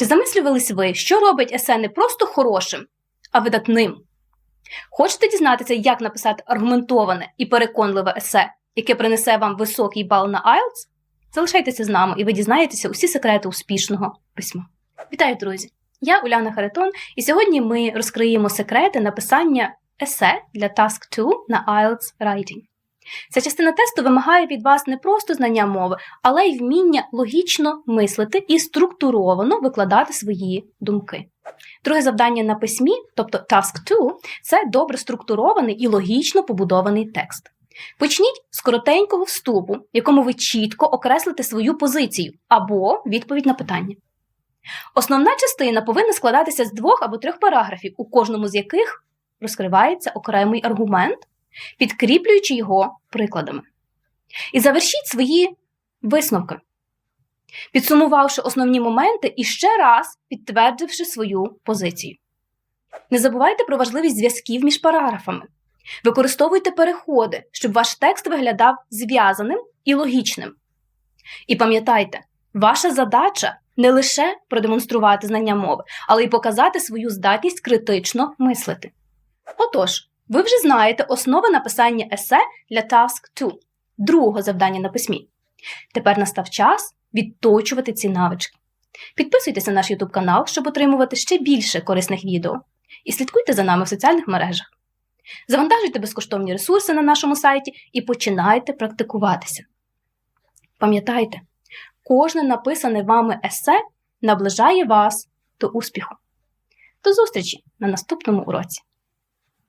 Чи замислювались ви, що робить есе не просто хорошим, а видатним? Хочете дізнатися, як написати аргументоване і переконливе есе, яке принесе вам високий бал на IELTS? Залишайтеся з нами, і ви дізнаєтеся усі секрети успішного письма. Вітаю, друзі! Я Уляна Харитон, і сьогодні ми розкриємо секрети написання есе для Task 2 на IELTS Writing. Ця частина тесту вимагає від вас не просто знання мови, але й вміння логічно мислити і структуровано викладати свої думки. Друге завдання на письмі, тобто Task 2, це добре структурований і логічно побудований текст. Почніть з коротенького вступу, в якому ви чітко окреслите свою позицію або відповідь на питання. Основна частина повинна складатися з двох або трьох параграфів, у кожному з яких розкривається окремий аргумент, підкріплюючи його прикладами. І завершіть свої висновки, підсумувавши основні моменти і ще раз підтвердивши свою позицію. Не забувайте про важливість зв'язків між параграфами. Використовуйте переходи, щоб ваш текст виглядав зв'язаним і логічним. І пам'ятайте, ваша задача не лише продемонструвати знання мови, але й показати свою здатність критично мислити. Отож, ви вже знаєте основи написання есе для Task 2, другого завдання на письмі. Тепер настав час відточувати ці навички. Підписуйтесь на наш YouTube канал, щоб отримувати ще більше корисних відео, і слідкуйте за нами в соціальних мережах. Завантажуйте безкоштовні ресурси на нашому сайті і починайте практикуватися. Пам'ятайте, кожне написане вами есе наближає вас до успіху. До зустрічі на наступному уроці!